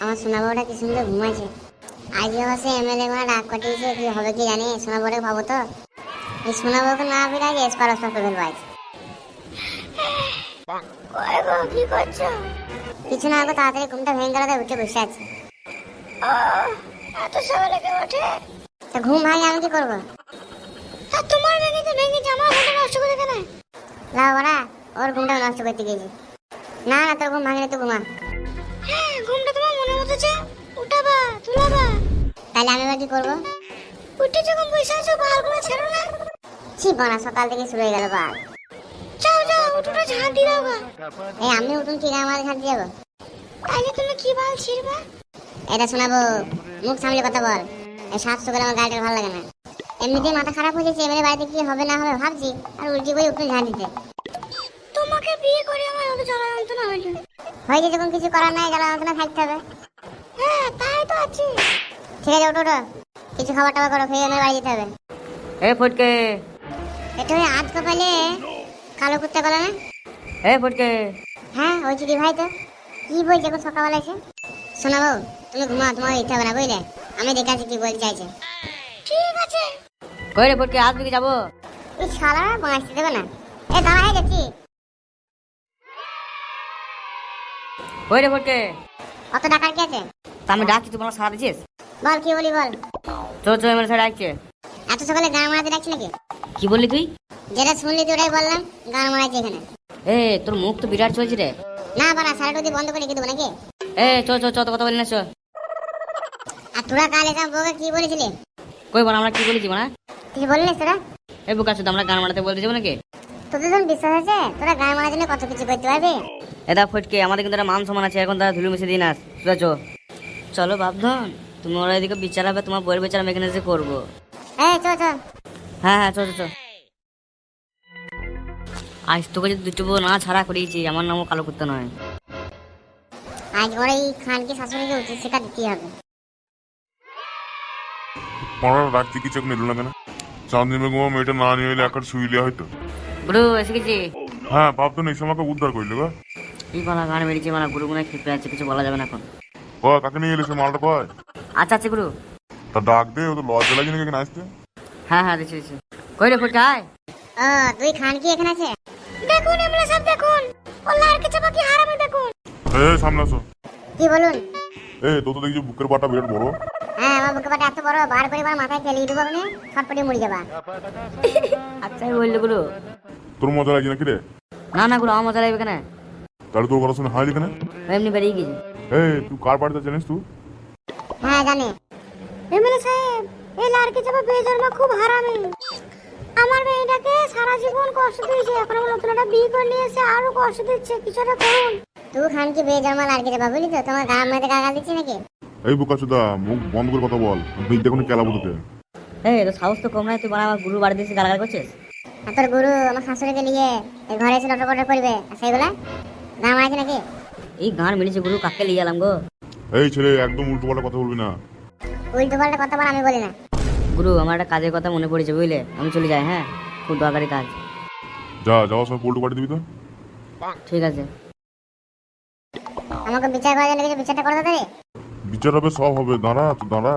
আমার সোনা বউটা কি সুন্দর ঘুমাচ্ছে আজ অবশ্য এমএলএ মানে ডাক পাঠিয়েছে কি হবে কি জানি সোনা বউটাকে পাবো তো। এই সোনা বউকে না পেলে আগে এসপার ওসপার করে ফেলব আজ কি করছ? কিছু না তাড়াতাড়ি ঘুমটা ভেঙে গেলে উঠে বসে আছে। এত সকালে ওঠে? তা ঘুম ভাঙে আমি কি করব? তা তোমার ভেঙেছে ভেঙেছে আমার ঘুমটা নষ্ট করে কেন লাও বড়া ওর ঘুমটা নষ্ট করতে গেছি। না না তোর ঘুম ভাঙলে তো ঘুমা। হ্যাঁ ঘুমটা তোমার মনে হতেছে উঠাবা তুলাবা। তাহলে আমি এবার কি করব? উঠে যখন বসে আছো বালগুলো ছেড়ো না। ছি বানা সকাল থেকে শুরু হয়ে গেল বাল। যাও যাও উঠোটা ঝাঁট দিয়ে দাও এই আমি উঠুন ঠিক আমার ঘাট যাব। তাইলে তুমি কি বাল ছিড়বা? এটা শোনাবো মুখ সামলে কথা বল। এই সাত সকালে আমার গাড়িটা ভালো লাগে না। এমনিতেই মাথা খারাপ হয়ে যাচ্ছে এবারে বাড়িতে কি হবে না হবে ভাবছি আর উল্টি করে উঠে ঝাঁট দিতে। তোমাকে বিয়ে করে আমার অত জ্বালা যন্ত্রণা হয়েছে হয়েছে যখন কিছু করার নাই জ্বালা যন্ত্রণা থাকতে হবে। হ্যাঁ তাই তো আছে। ঠিক আছে ওটো ওটো কিছু খাবার টাবার করো খেয়ে বাড়ি যেতে হবে। এ ফটকে। এটা হয়ে আজ কপালে কালো কুত্তা গলা না? এ ফটকে। হ্যাঁ ওই চিঠি ভাই তো। কি বলছে এখন সকালবেলা এসে? শোনাবো তুমি ঘুমাও তোমার ইচ্ছা হবে না বুঝলে? আমি দেখে আছি কি বলতে চাইছে। ঠিক আছে। কই রে ফটকে আসবি কি যাব? এই শালা বাঁচতে দেবে না। এ দাঁড়া হয়ে যাচ্ছি কই রে ফটকে অত টাকার কি আছে? তা আমি ডাকছি তোমার সারা দিছিস বল কি বলি বল। চো চো এমএলএ স্যার ডাকছে এত সকালে গান মারাতে ডাকছি নাকি? কি বললি তুই? যেটা শুনলি তুই ওটাই বললাম গান মারাচ্ছি এখানে। এ তোর মুখ তো বিরাট চলছে রে। না বাড়া সারাটা দিয়ে বন্ধ করে রেখে দেবো নাকি? এ চো চো চো তো কথা বলি না চো আর তোরা কাল এসব বউকে কি বলেছিলি? কই বল আমরা কি বলেছি মানে তুই বললিস তোরা? এই বুকা চোদ আমরা গান মারাতে বলতে যাব নাকি? তোদের যখন বিশ্বাস আছে তোরা গান মারার জন্য কত কিছু করতে পারবি? এটা ফটকে আমাদের কিন্তু মান সমান আছে এখন তারা ধুলো মিশে দিন আস চো চলো বাপধন তুমি ওরা এদিকে বিচার হবে তোমার বইয়ের বিচার আমি এখানে এসে করব। এই চ চ হ্যাঁ হ্যাঁ চো চো চো আজ তোকে যদি দুটো বউ না ছাড়া করিয়েছি আমার নামও কালো করতে নয়। আজ ওর এই খানকে শাশুড়িকে উচিত শিক্ষা দিতেই হবে। পড়ার রাত চিকিৎসক নিল না কেন? চাঁদনি বেগম মেয়েটা না নিয়ে এলে একার শুইলে হয়তো এসে গেছি হ্যাঁ ভাবতো এই সময়কে উদ্ধার করলে গো। এই গান মেরেছি মানে গুরু খেপে আছে কিছু বলা যাবে না এখন। কয় কাকে নিয়ে এলে সে মালটা কয়? আচ্ছা আচ্ছা গুরু। তা ডাক দে ও তো লজ্জা লাগে নাকি এখানে আসতে হ্যাঁ হ্যাঁ দিচ্ছি দিচ্ছি কই রে আয় ও তুই খান কি এখানে আছে? দেখুন এমএলএ সব দেখুন। ও লাড়কে হারামে দেখুন। এ সামনে আসো। কি বলুন? এ তো তো দেখছি বুকের পাটা বিরাট বড়। হ্যাঁ আমার বুকে পাটা এত বড় বার করে বার মাথায় ফেলিয়ে দেবো আপনি ছটপটি মুড়ি যাবা আচ্ছা বললি গুরু। তোর মজা লাগছে নাকি রে? না না গুরু আমার মজা লাগবে কেন? তাহলে তোর কথা শুনে হাই এখানে এমনি বেরিয়ে গেছি। এ তুই কার বাড়িতে জানিস তুই? হ্যাঁ জানি। এমএলএ সাহেব এই লাড়কে চাপা বেজন্মা খুব হারামে। আমার মেয়েটাকে সারা জীবন কষ্ট দিয়েছে এখন আমার নতুন একটা বিয়ে করে নিয়ে আরও কষ্ট দিচ্ছে কিছু একটা করুন। তুই খান কি লাড়কে বুঝলি তো? তোমার দিচ্ছি নাকি? এই বুকা সুদা মুখ বন্ধ করে কথা বল। বিদ্যা কোনো কেলাবো তোকে এই তো সাহস তো কম নাই তুই মানে আমার গুরু বাড়িতে এসে গালাগাল করছিস। তোর গুরু আমার শাশুড়িকে নিয়ে এই ঘরে এসে লটর পটর করবে সেইগুলা? নাকি? এই গান মেরেছে গুরু কাকে নিয়ে এলাম গো। এই ছেলে একদম উল্টো পাল্টা কথা বলবি না। উল্টো পাল্টা কথা বল আমি বলি না। গুরু আমার একটা কাজের কথা মনে পড়েছে বুঝলে? আমি চলে যাই হ্যাঁ? খুব দরকারি কাজ। যা যাওয়ার সময় পোল্টু পাঠিয়ে দিবি তো? ঠিক আছে। আমাকে বিচার করার জন্য কিছু বিচারটা করে দাঁড়িয়ে বিচার হবে সব হবে দাঁড়া তো দাঁড়া।